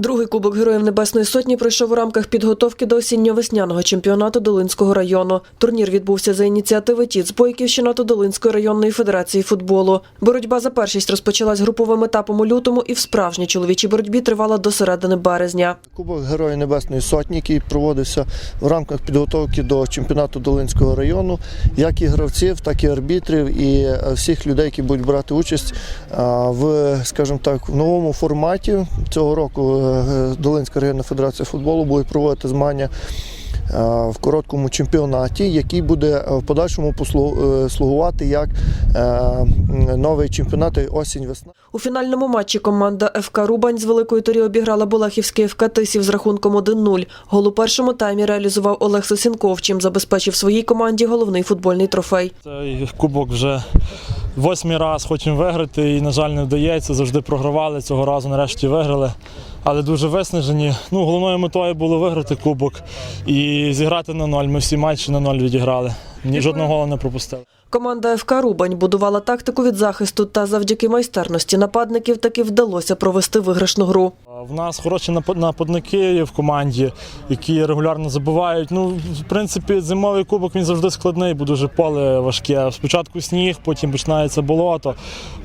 Другий кубок Героїв Небесної Сотні пройшов у рамках підготовки до осінньо-весняного чемпіонату Долинського району. Турнір відбувся за ініціативи ТІЦ Бойківщина та Долинської районної федерації футболу. Боротьба за першість розпочалась груповим етапом у лютому і в справжній чоловічій боротьбі тривала до середини березня. Кубок Героїв Небесної Сотні, який проводився в рамках підготовки до чемпіонату Долинського району, як і гравців, так і арбітрів, і е, всіх людей, які будуть брати участь в, скажімо так, в новому форматі. Цього року е, Долинська районна федерація футболу буде проводити змагання е, в короткому чемпіонаті, який буде е, в подальшому е, слугувати як е, новий чемпіонат осінь-весна. У фінальному матчі команда ФК Рубань з Великої Торі обіграла Болахівський ФК Тисів з рахунком 1-0. Гол у першому таймі реалізував Олег Сосінков, чим забезпечив своїй команді головний футбольний трофей. Цей кубок вже восьмий раз хочемо виграти і, на жаль, не вдається. Завжди програвали. Цього разу нарешті виграли. Але дуже виснажені. Ну, головною метою було виграти кубок і зіграти на ноль. Ми всі матчі на ноль відіграли. Ні жодного гола не пропустили. Команда ФК Рубань будувала тактику від захисту та завдяки майстерності нападників таки вдалося провести виграшну гру. В нас хороші напад- нападники в команді, які регулярно забувають. Ну, в принципі, зимовий кубок він завжди складний, бо дуже поле важке. Спочатку сніг, потім починається болото.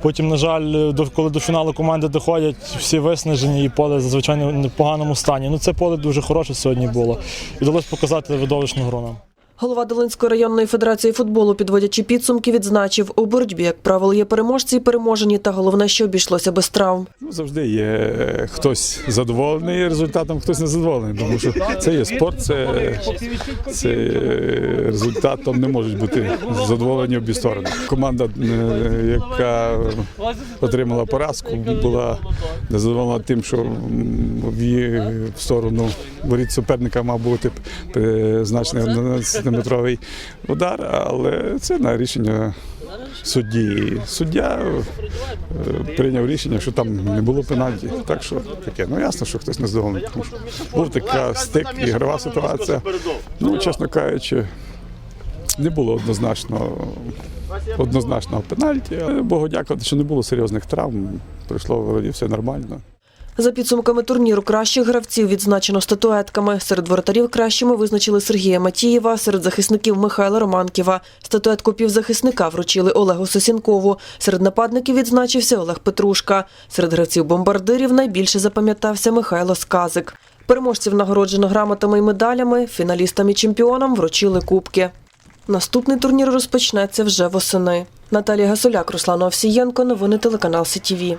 Потім, на жаль, коли до фіналу команди доходять, всі виснажені і поле зазвичай в поганому стані. Ну, це поле дуже хороше сьогодні було. І вдалося показати видовищну гру нам. Голова Долинської районної федерації футболу, підводячи підсумки, відзначив у боротьбі, як правило, є переможці і переможені, та головне, що обійшлося без травм. Ну, завжди є е, хтось задоволений результатом, хтось не задоволений. Тому що це є спорт, це, це е, результатом не можуть бути задоволені обі сторони. Команда, е, яка отримала поразку, була незадоволена тим, що в її сторону воріт суперника мав бути призначений 11-метровий удар, але це на рішення судді. Суддя е, прийняв рішення, що там не було пенальті. Так що таке. Ну ясно, що хтось не задоволений. Тому що був така стик, ігрова ситуація. Ну, чесно кажучи, не було однозначно однозначного пенальті. Але Богу дякувати, що не було серйозних травм. Пройшло вроді все нормально. За підсумками турніру кращих гравців відзначено статуетками. Серед воротарів кращими визначили Сергія Матієва, серед захисників Михайла Романківа. Статуетку півзахисника вручили Олегу Сосінкову. Серед нападників відзначився Олег Петрушка. Серед гравців бомбардирів найбільше запам'ятався Михайло Сказик. Переможців нагороджено грамотами і медалями. Фіналістам і чемпіонам вручили кубки. Наступний турнір розпочнеться вже восени. Наталія Гасуляк, Руслан Овсієнко. Новини телеканал СІТІВІ.